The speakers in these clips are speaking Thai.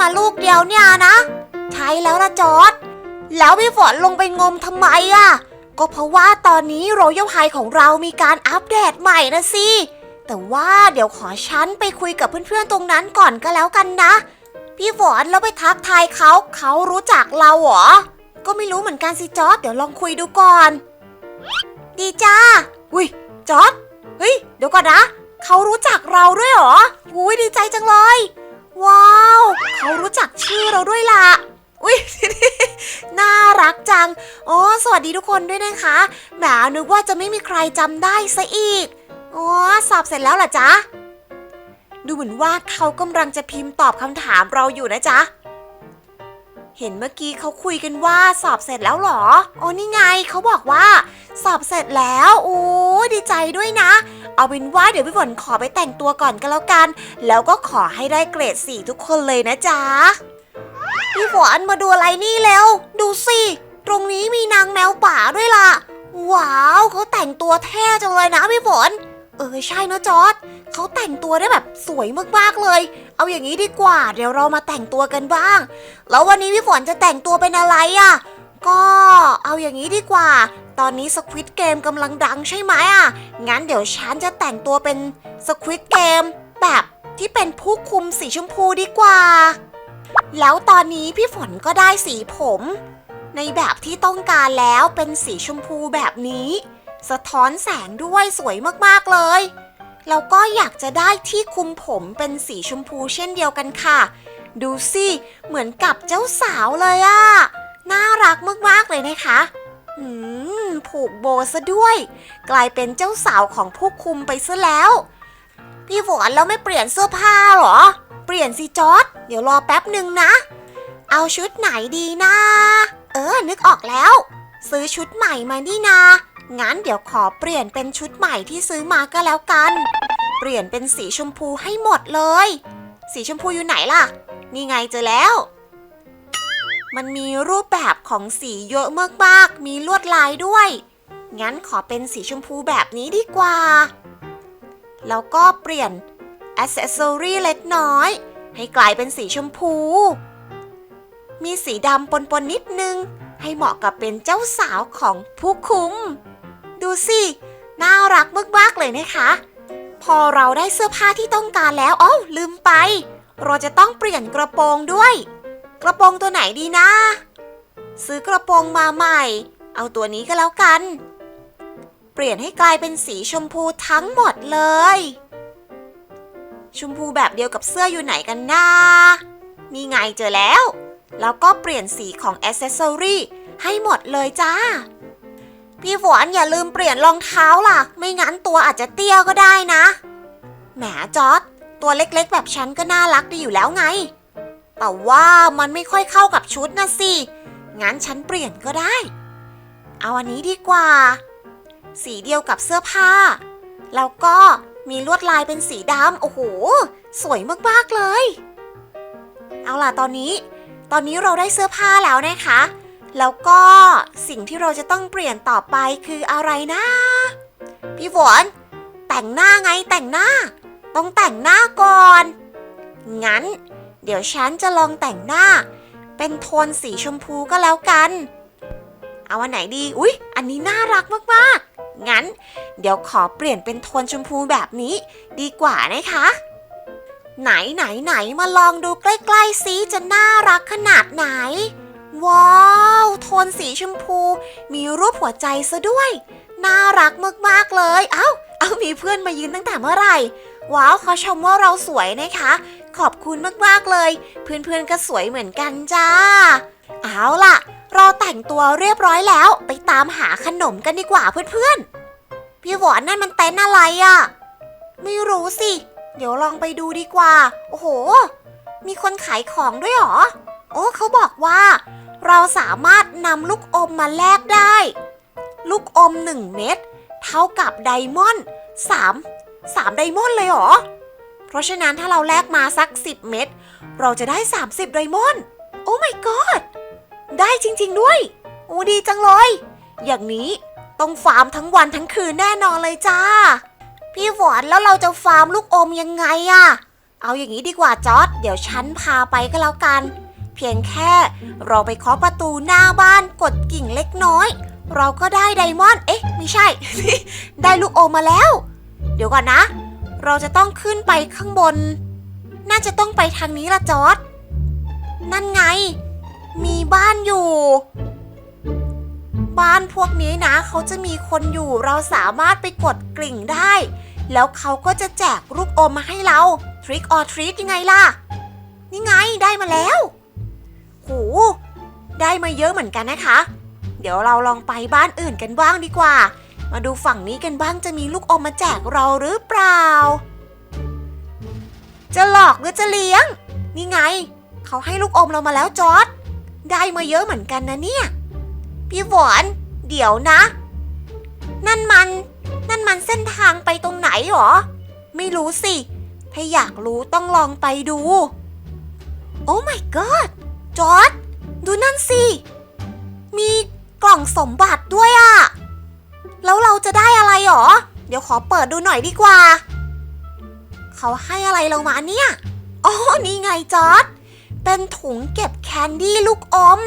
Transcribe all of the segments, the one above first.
มาลูกเดียวเนี่ยนะ ใช่แล้วนะจอร์ดแล้วพี่ฝนลงไปงมทำไมอะ่ะ ก็เพราะว่าตอนนี้โรยัลไฮของเรามีการอัปเดตใหม่นะสิ แต่ว่าเดี๋ยวขอฉันไปคุยกับเพื่อนๆตรงนั้นก่อนก็แล้วกันนะ พี่ฝนแล้วไปทักทายเขาเขารู้จักเราเหรอ ก็ไม่รู้เหมือนกันสิจอร์ดเดี๋ยวลองคุยดูก่อน ดีจ้า อุ้ยจอร์ดเฮ้ยเดี๋ยวก่อนนะ เขารู้จักเราด้วยเหรออุ้ยดีใจจังเลย เขารู้จักชื่อเราด้วยล่ะ อุ้ย น่ารักจังอ๋อสวัสดีทุกคนด้วยนะคะ แหมนึกว่าจะไม่มีใครจำได้ซะอีก อ๋อ สอบเสร็จแล้วเหรอจ๊ะ ดูเหมือนว่าเขากำลังจะพิมพ์ตอบคำถามเราอยู่นะจ๊ะ เห็นเมื่อกี้เขาคุยกันว่าสอบเสร็จแล้วเหรออ๋อนี่ไงเขาบอกว่า สอบเสร็จแล้ว โอ้ดีใจด้วยนะ เอาเป็นว่าเดี๋ยวพี่ฝนขอไปแต่งตัวก่อนก็แล้วกัน แล้วก็ขอให้ได้เกรดสี่ทุกคนเลยนะจ๊ะ พี่ฝนมาดูอะไรนี่เร็วดูสิ ตรงนี้มีนางแมวป่าด้วยล่ะ ว้าวเขาแต่งตัวเท่จังเลยนะพี่ฝน เออใช่นะจอร์ดเขาแต่งตัวได้แบบสวยมากๆเลย เอาอย่างนี้ดีกว่า เดี๋ยวเรามาแต่งตัวกันบ้าง แล้ววันนี้พี่ฝนจะแต่งตัวเป็นอะไรอะ่ะก็เอาอย่างนี้ดีกว่า ตอนนี้สควิตเกมกำลังดังใช่ไหมอะ งั้นเดี๋ยวฉันจะแต่งตัวเป็นสควิตเกมแบบที่เป็นผู้คุมสีชมพูดีกว่า แล้วตอนนี้พี่ฝนก็ได้สีผม ในแบบที่ต้องการแล้วเป็นสีชมพูแบบนี้ สะท้อนแสงด้วยสวยมากๆเลย แล้วก็อยากจะได้ที่คุมผมเป็นสีชมพูเช่นเดียวกันค่ะ ดูสิ เหมือนกับเจ้าสาวเลยอะน่ารักมากๆเลยนะคะ อืม ผูกโบซะด้วย กลายเป็นเจ้าสาวของผู้คุมไปซะแล้ว พี่ฝนแล้วไม่เปลี่ยนเสื้อผ้าหรอ เปลี่ยนสิจอร์ดเดี๋ยวรอแป๊บหนึ่งนะ เอาชุดไหนดีนะ เออ นึกออกแล้ว ซื้อชุดใหม่มานี่นา งั้นเดี๋ยวขอเปลี่ยนเป็นชุดใหม่ที่ซื้อมาก็แล้วกัน เปลี่ยนเป็นสีชมพูให้หมดเลย สีชมพูอยู่ไหนล่ะ นี่ไงเจอแล้ว มันมีรูปแบบของสีเยอะมากๆมีลวดลายด้วย งั้นขอเป็นสีชมพูแบบนี้ดีกว่า แล้วก็เปลี่ยนอ c เซสซอรี่เล็กน้อย ให้กลายเป็นสีชมพู มีสีดำปนๆนิดนึง ให้เหมาะกับเป็นเจ้าสาวของผู้คุม ดูสิ น่ารักมากๆเลยนะคะ พอเราได้เสื้อผ้าที่ต้องการแล้วอ้าวลืมไป เราจะต้องเปลี่ยนกระโปรงด้วย กระโปรงตัวไหนดีนะ ซื้อกระโปรงมาใหม่ เอาตัวนี้ก็แล้วกัน เปลี่ยนให้กลายเป็นสีชมพูทั้งหมดเลย ชมพูแบบเดียวกับเสื้ออยู่ไหนกันนะนี่ไงเจอแล้ว แล้วก็เปลี่ยนสีของอ c เซสซอรี่ให้หมดเลยจ้า พี่ฝนอย่าลืมเปลี่ยนรองเท้าล่ะ ไม่งั้นตัวอาจจะเตี้ยก็ได้นะ แหมจอดตัวเล็กๆ แบบฉันก็น่ารักดีอยู่แล้วไง แต่ว่ามันไม่ค่อยเข้ากับชุดนะสิ งั้นฉันเปลี่ยนก็ได้ เอาอันนี้ดีกว่า สีเดียวกับเสื้อผ้า แล้วก็มีลวดลายเป็นสีดำ โอ้โห สวยมากๆเลย เอาล่ะตอนนี้ ตอนนี้เราได้เสื้อผ้าแล้วนะคะ แล้วก็สิ่งที่เราจะต้องเปลี่ยนต่อไปคืออะไรนะ พี่ฝนแต่งหน้าไงแต่งหน้า ต้องแต่งหน้าก่อน งั้น เดี๋ยวฉันจะลองแต่งหน้า เป็นโทนสีชมพูก็แล้วกัน เอาอันไหนดี อุ๊ย อันนี้น่ารักมากๆ งั้น เดี๋ยวขอเปลี่ยนเป็นโทนชมพูแบบนี้ ดีกว่านะคะ ไหนไหนไหนมาลองดูใกล้ๆซิจะน่ารักขนาดไหน ว้าว โทนสีชมพู มีรูปหัวใจซะด้วย น่ารักมากๆเลย เอ้า เอามีเพื่อนมายืนตั้งแต่เมื่อไหร่ว้าวเขาชมว่าเราสวยนะคะ ขอบคุณมากๆเลย เพื่อนๆก็สวยเหมือนกันจ้า เอาล่ะ เราแต่งตัวเรียบร้อยแล้วไปตามหาขนมกันดีกว่าเพื่อนๆ พี่หวานนั่นมันเต็นท์อะไรอะ่ะ ไม่รู้สิ เดี๋ยวลองไปดูดีกว่า โอ้โห มีคนขายของด้วยเหรอ โอ้เขาบอกว่า เราสามารถนำลูกอมมาแลกได้ ลูกอม1เม็ดเท่ากับไดมอนด์3 3ไดมอนด์เลยหรอ เพราะฉะนั้นถ้าเราแลกมาสัก 10 เม็ดเราจะได้ 30 ไดมอนด์โอ้ my god ได้จริงๆด้วย โอ้ดีจังเลย อย่างนี้ต้องฟาร์มทั้งวันทั้งคืนแน่นอนเลยจ้า พี่ฝนแล้วเราจะฟาร์มลูกอมยังไงอะเอาอย่างนี้ดีกว่าจอร์ดเดี๋ยวฉันพาไปก็แล้วกัน เพียงแค่เราไปเคาะประตูหน้าบ้านกดกิ่งเล็กน้อย เราก็ได้ไดมอนด์เอ๊ะ ไม่ใช่ ได้ลูกอมมาแล้ว เดี๋ยวก่อนนะ เราจะต้องขึ้นไปข้างบน น่าจะต้องไปทางนี้ละจอร์ดนั่นไง มีบ้านอยู่ บ้านพวกนี้นะ เขาจะมีคนอยู่ เราสามารถไปกดกริ่งได้ แล้วเขาก็จะแจกลูกอมมาให้เรา Trick or treat ยังไงล่ะ นี่ไงได้มาแล้วโหได้มาเยอะเหมือนกันนะคะ เดี๋ยวเราลองไปบ้านอื่นกันบ้างดีกว่า มาดูฝั่งนี้กันบ้างจะมีลูกอมมาแจกเราหรือเปล่า จะหลอกหรือจะเลี้ยง นี่ไง เขาให้ลูกอมเรามาแล้วจอร์ดได้มาเยอะเหมือนกันนะเนี่ย พี่ฝนเดี๋ยวนะ นั่นมัน นั่นมันเส้นทางไปตรงไหนหรอ ไม่รู้สิ ถ้าอยากรู้ต้องลองไปดู โอ้ my god จอร์ดดูนั่นสิ มีกล่องสมบัติด้วยอะ แล้วเราจะได้อะไรหรอ เดี๋ยวขอเปิดดูหน่อยดีกว่า เขาให้อะไรเรามาเนี่ยอ๋อนี่ไงจอร์ดเป็นถุงเก็บแคนดี้ลูกอม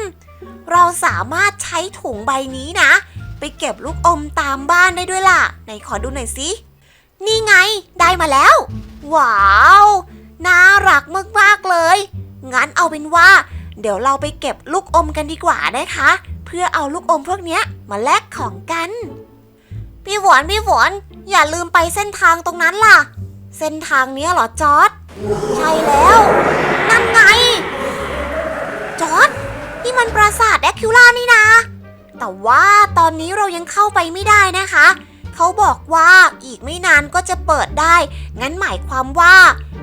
เราสามารถใช้ถุงใบนี้นะ ไปเก็บลูกอมตามบ้านได้ด้วยล่ะ ไหนขอดูหน่อยสิ นี่ไงได้มาแล้ว ว้าว น่ารักมากๆเลย งั้นเอาเป็นว่า เดี๋ยวเราไปเก็บลูกอมกันดีกว่านะคะ เพื่อเอาลูกอมพวกนี้มาแลกของกัน พี่ฝนพี่ฝนอย่าลืมไปเส้นทางตรงนั้นล่ะ เส้นทางเนี้ยเหรอจอร์ดใช่แล้ว นั่นไง จอร์ดนี่มันปราสาทแอคคิวล่านี่นะ แต่ว่าตอนนี้เรายังเข้าไปไม่ได้นะคะ เขาบอกว่าอีกไม่นานก็จะเปิดได้ งั้นหมายความว่า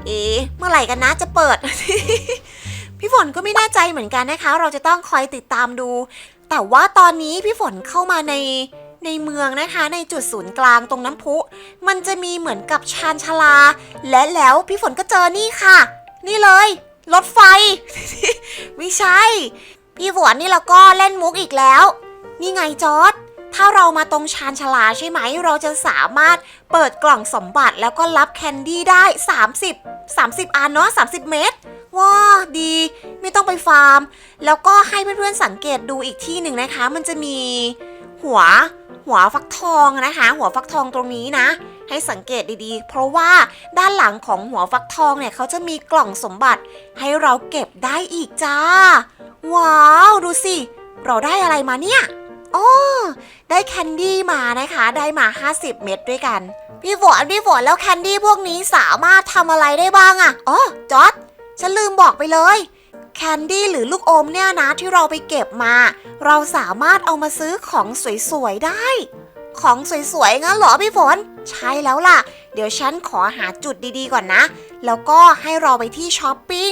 เอ๊เมื่อไหร่กันนะจะเปิด พี่ฝนก็ไม่แน่ใจเหมือนกันนะคะ เราจะต้องคอยติดตามดู แต่ว่าตอนนี้พี่ฝนเข้ามาใน ในเมืองนะคะในจุดศูนย์กลางตรงน้ำพุ มันจะมีเหมือนกับชานชาลา และแล้วพี่ฝนก็เจอนี่ค่ะ นี่เลย รถไฟ ไม่ใช่ พี่ฝนนี่เราก็เล่นมุกอีกแล้ว นี่ไงจอร์ดถ้าเรามาตรงชานชาลาใช่ไหม เราจะสามารถเปิดกล่องสมบัติแล้วก็รับแคนดี้ได้ 30 30อันเนาะ30 เม็ดว้าดี ไม่ต้องไปฟาร์ม แล้วก็ให้เพื่อนๆสังเกตดูอีกที่หนึ่งนะคะ มันจะมี หัวหัวฟักทองนะคะ หัวฟักทองตรงนี้นะ ให้สังเกตดีๆ เพราะว่าด้านหลังของหัวฟักทองเนี่ยเขาจะมีกล่องสมบัติ ให้เราเก็บได้อีกจ้า ว้าว ดูสิ เราได้อะไรมาเนี่ยอ๋อได้แคนดี้มานะคะ ได้มา 50 เม็ดด้วยกัน พี่ฝนพี่ฝนแล้วแคนดี้พวกนี้สามารถทำอะไรได้บ้างอะอ๋อจอดฉันลืมบอกไปเลย แคนดี้หรือลูกอมเนี่ยนะที่เราไปเก็บมา เราสามารถเอามาซื้อของสวยๆได้ ของสวยๆงั้นเหรอพี่ฝน ใช่แล้วล่ะ เดี๋ยวฉันขอหาจุดดีๆก่อนนะ แล้วก็ให้เราไปที่ช้อปปิ้ง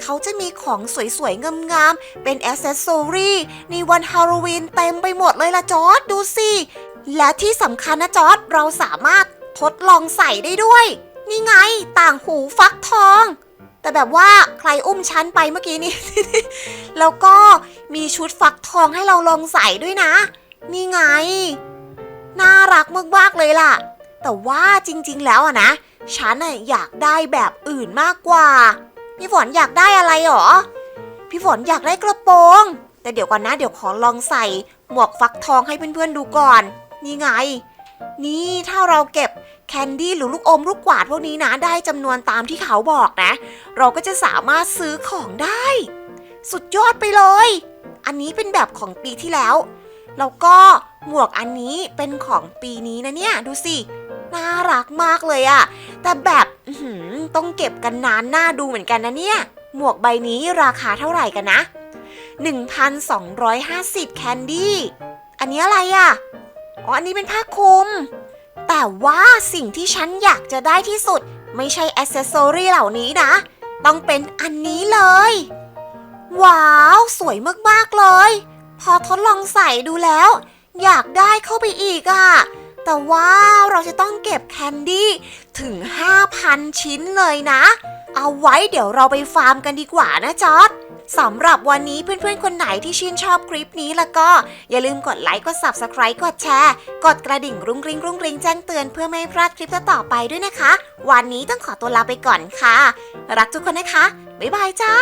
เขาจะมีของสวยๆงามๆเป็นแอ c เซสซอรี่ในวันฮาโลวีนเต็มไปหมดเลยละจอร์ดดูสิและที่สำคัญนะจอร์ดเราสามารถทดลองใส่ได้ด้วย นี่ไงต่างหูฟักทอง แต่แบบว่าใครอุ้มฉันไปเมื่อกี้นี้ แล้วก็มีชุดฟักทองให้เราลองใส่ด้วยนะ นี่ไง น่ารักมากๆเลยล่ะ แต่ว่าจริง ๆ แล้วอะนะ ฉันน่ะอยากได้แบบอื่นมากกว่า พี่ฝนอยากได้อะไรหรอ พี่ฝนอยากได้กระโปรง แต่เดี๋ยวก่อนนะ เดี๋ยวขอลองใส่หมวกฟักทองให้เพื่อนๆดูก่อน นี่ไง นี่ถ้าเราเก็บแคนดี้หรือลูกอมลูกกวาดพวกนี้นะ ได้จำนวนตามที่เขาบอกนะ เราก็จะสามารถซื้อของได้ สุดยอดไปเลย อันนี้เป็นแบบของปีที่แล้ว แล้วก็หมวกอันนี้เป็นของปีนี้นะเนี่ย ดูสิ น่ารักมากเลยอะแต่แบบต้องเก็บกันนานน่าดูเหมือนกันนะเนี่ย หมวกใบนี้ราคาเท่าไหร่กันนะ 1,250 แคนดี้ อันนี้อะไรอะ อ๋ออันนี้เป็นผ้าคลุม แต่ว่าสิ่งที่ฉันอยากจะได้ที่สุด ไม่ใช่แอ c เซสซอรี่เหล่านี้นะ ต้องเป็นอันนี้เลย ว้าว สวยมากๆเลย พอทดลองใส่ดูแล้ว อยากได้เข้าไปอีกอะแต่ว่าเราจะต้องเก็บแคนดี้ถึง 5,000 ชิ้นเลยนะ เอาไว้เดี๋ยวเราไปฟาร์มกันดีกว่านะจอร์ด สำหรับวันนี้เพื่อนๆ คนไหนที่ชื่นชอบคลิปนี้แล้วก็ อย่าลืมกดไลค์กด Subscribe กดแชร์ กดกระดิ่งรุ้งริ้งรุ้งริ้งแจ้งเตือนเพื่อไม่ให้พลาดคลิปต่อไปด้วยนะคะ วันนี้ต้องขอตัวลาไปก่อนค่ะ รักทุกคนนะคะ บ๊ายบายจ้า